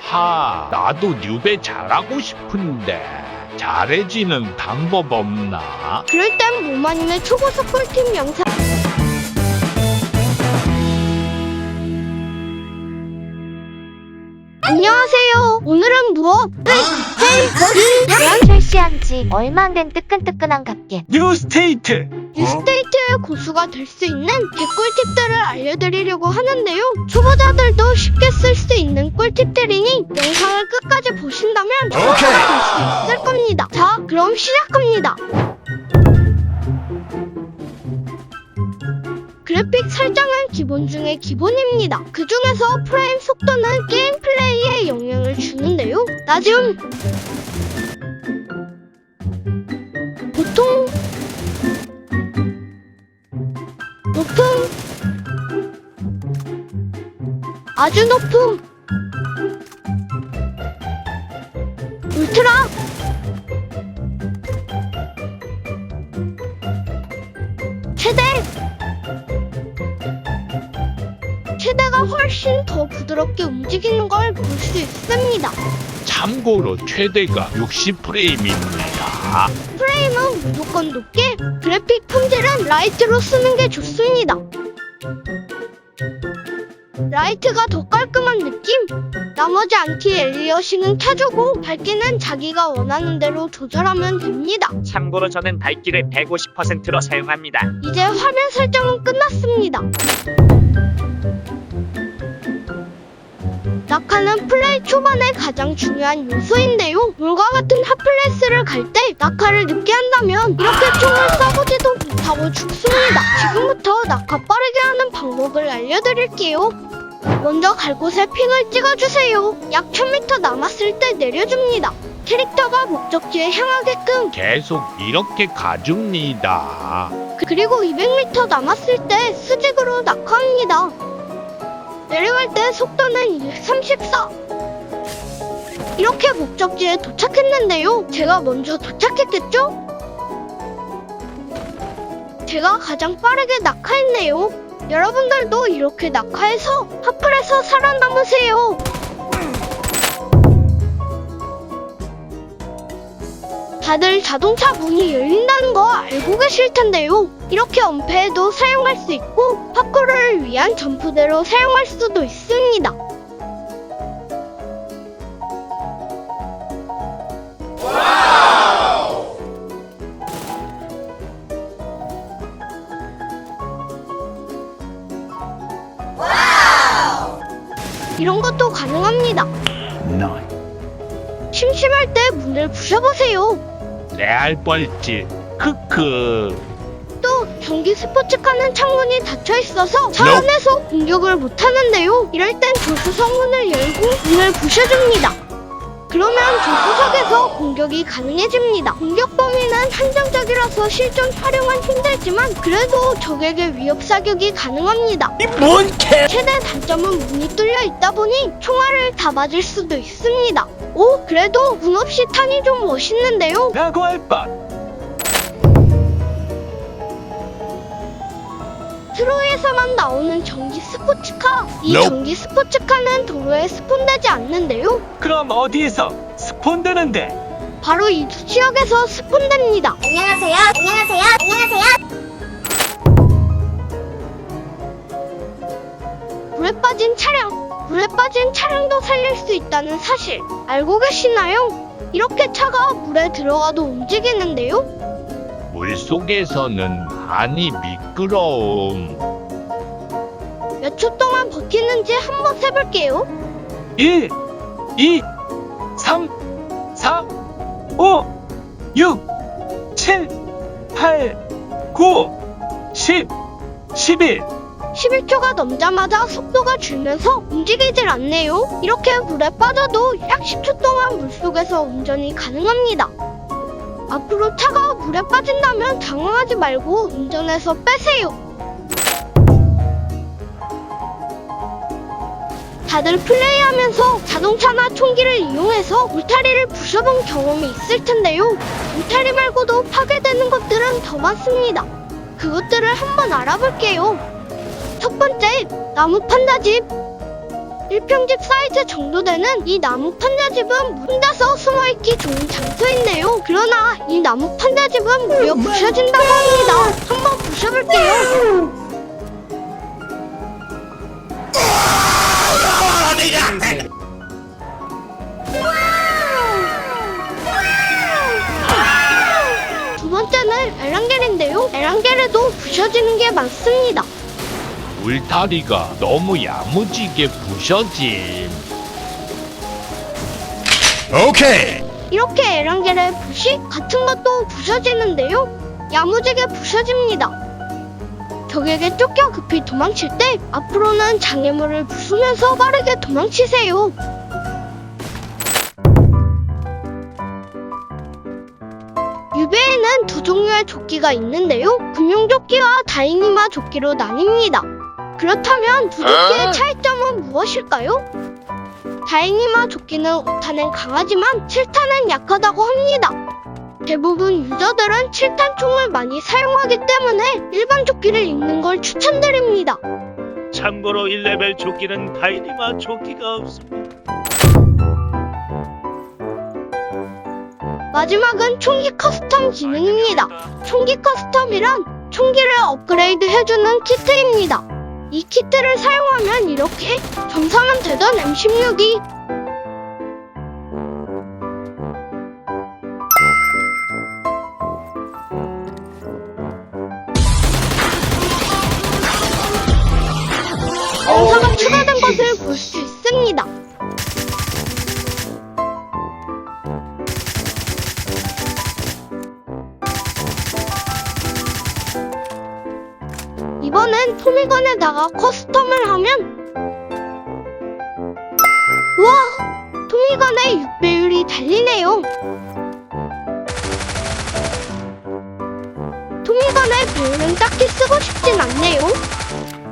하, 나도 뉴베 잘하고 싶은데 잘해지는 방법 없나? 그럴 땐 모마님의 초고속 꿀팁 영상 안녕하세요. 오늘은 무엇? 대학 출시한 지 얼마 안 된 뜨끈뜨끈한 갓게 뉴 스테이트 뉴스테이트 의 고수가 될 수 있는 개꿀 팁들을 알려드리려고 하는데요. 초보자들도 쉽게 쓸 수 있는 꿀팁들이니 영상을 끝까지 보신다면 초보가 될수 있을 겁니다. 자, 그럼 시작합니다. 그래픽 설정은 기본 중에 기본입니다. 그 중에서 프레임 속도는 게임 플레이에 영향을 주는데요. 보 아주 높음 울트라 최대 최대가 훨씬 더 부드럽게 움직이는 걸 볼 수 있습니다. 참고로 최대가 60프레임입니다. 프레임은 무조건 높게, 그래픽 품질은 라이트로 쓰는 게 좋습니다. 라이트가 더 깔끔한 느낌? 나머지 안티 엘리어싱은 켜주고 밝기는 자기가 원하는 대로 조절하면 됩니다. 참고로 저는 밝기를 150%로 사용합니다 이제 화면 설정은 끝났습니다. 낙하는 플레이 초반에 가장 중요한 요소인데요. 물과 같은 핫플레스를 갈 때 낙하를 늦게 한다면 이렇게 총을 쏴보지도 못하고 죽습니다. 지금부터 낙하 빠르게 하는 방법을 알려드릴게요. 먼저 갈 곳에 핑을 찍어주세요. 약 1000m 남았을 때 내려줍니다. 캐릭터가 목적지에 향하게끔 계속 이렇게 가줍니다. 그리고 200m 남았을 때 수직으로 낙하합니다. 내려갈 때 속도는 234. 이렇게 목적지에 도착했는데요. 제가 먼저 도착했겠죠? 제가 가장 빠르게 낙하했네요. 여러분들도 이렇게 낙하해서 하플에서 살아남으세요. 다들 자동차 문이 열린다는 거 알고 계실 텐데요. 이렇게 엄폐해도 사용할 수 있고 파쿠르를 위한 점프대로 사용할 수도 있습니다. 이런 것도 가능합니다. 심심할 때 문을 부셔보세요. 레알 뻘짓. 크크. 또 전기 스포츠카는 창문이 닫혀 있어서 차 Nope. 안에서 공격을 못 하는데요. 이럴 땐 조수석 문을 열고 문을 부셔줍니다. 그러면 조수석에서 공격이 가능해집니다. 공격 범위는 한정적이라서 실전 활용은 힘들지만 그래도 적에게 위협 사격이 가능합니다. 뭔 개... 최대 단점은 문이 뚫려 있다 보니 총알을 다 맞을 수도 있습니다. 오, 그래도 문 없이 타니 좀 멋있는데요. 라고 할 뻔 트로이에서만 나오는 전기 스포츠카. 이 Nope. 전기 스포츠카는 도로에 스폰되지 않는데요. 그럼 어디에서 스폰되는데 바로 이두 지역에서 스폰됩니다. 안녕하세요 안녕하세요 안녕하세요 물에 빠진 차량. 물에 빠진 차량도 살릴 수 있다는 사실 알고 계시나요? 이렇게 차가 물에 들어가도 움직이는데요. 물 속에서는 많이 미끄러움. 몇 초 동안 버티는지 한번 세볼게요. 1 2 3 4 5 6 7 8 9 10 11 11초가 넘자마자 속도가 줄면서 움직이질 않네요. 이렇게 물에 빠져도 약 10초 동안 물속에서 운전이 가능합니다. 앞으로 차가 물에 빠진다면 당황하지 말고 운전해서 빼세요. 다들 플레이하면서 자동차나 총기를 이용해서 울타리를 부셔본 경험이 있을 텐데요. 울타리 말고도 파괴되는 것들은 더 많습니다. 그것들을 한번 알아볼게요. 첫 번째, 나무 판자집. 1평집 사이즈 정도 되는 이 나무 판자집은 혼자서 숨어있기 좋은 장소인데요. 그러나 이 나무 판자집은 무려 부셔진다고 합니다. 한번 부셔볼게요. 두 번째는 에란겔인데요. 에란겔에도 부셔지는 게 많습니다. 울타리가 너무 야무지게 부셔짐. 오케이. 이렇게 에란겔의 붓이 같은 것도 부셔지는데요. 야무지게 부셔집니다. 적에게 쫓겨 급히 도망칠 때 앞으로는 장애물을 부수면서 빠르게 도망치세요. 유배에는 두 종류의 조끼가 있는데요. 군용조끼와 다이니마 조끼로 나뉩니다. 그렇다면 두 조끼의 차이점은 무엇일까요? 다이니마 조끼는 5탄은 강하지만 7탄은 약하다고 합니다. 대부분 유저들은 7탄 총을 많이 사용하기 때문에 일반 조끼를 입는 걸 추천드립니다. 참고로 1레벨 조끼는 다이니마 조끼가 없습니다. 마지막은 총기 커스텀 기능입니다. 총기 커스텀이란 총기를 업그레이드 해주는 키트입니다. 이 키트를 사용하면 이렇게 정상은 되던 M16이 이번엔 토미건에다가 커스텀을 하면 우와! 토미건의 6배율이 달리네요. 토미건의 배율은 딱히 쓰고 싶진 않네요.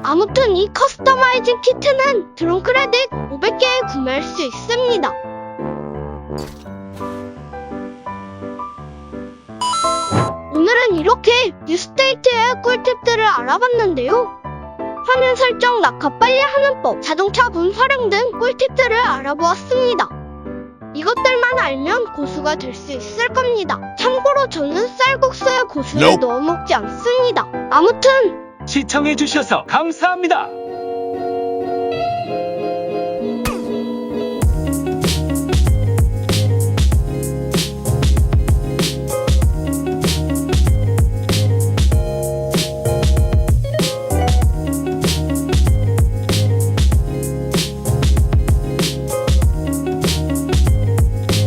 아무튼 이 커스터마이징 키트는 드론 크레딧 500개에 구매할 수 있습니다. 이렇게 뉴스테이트의 꿀팁들을 알아봤는데요. 화면 설정, 낙하 빨리 하는 법, 자동차 문 활용 등 꿀팁들을 알아보았습니다. 이것들만 알면 고수가 될 수 있을 겁니다. 참고로 저는 쌀국수에 고수를. 넣어 먹지 않습니다. 아무튼 시청해주셔서 감사합니다.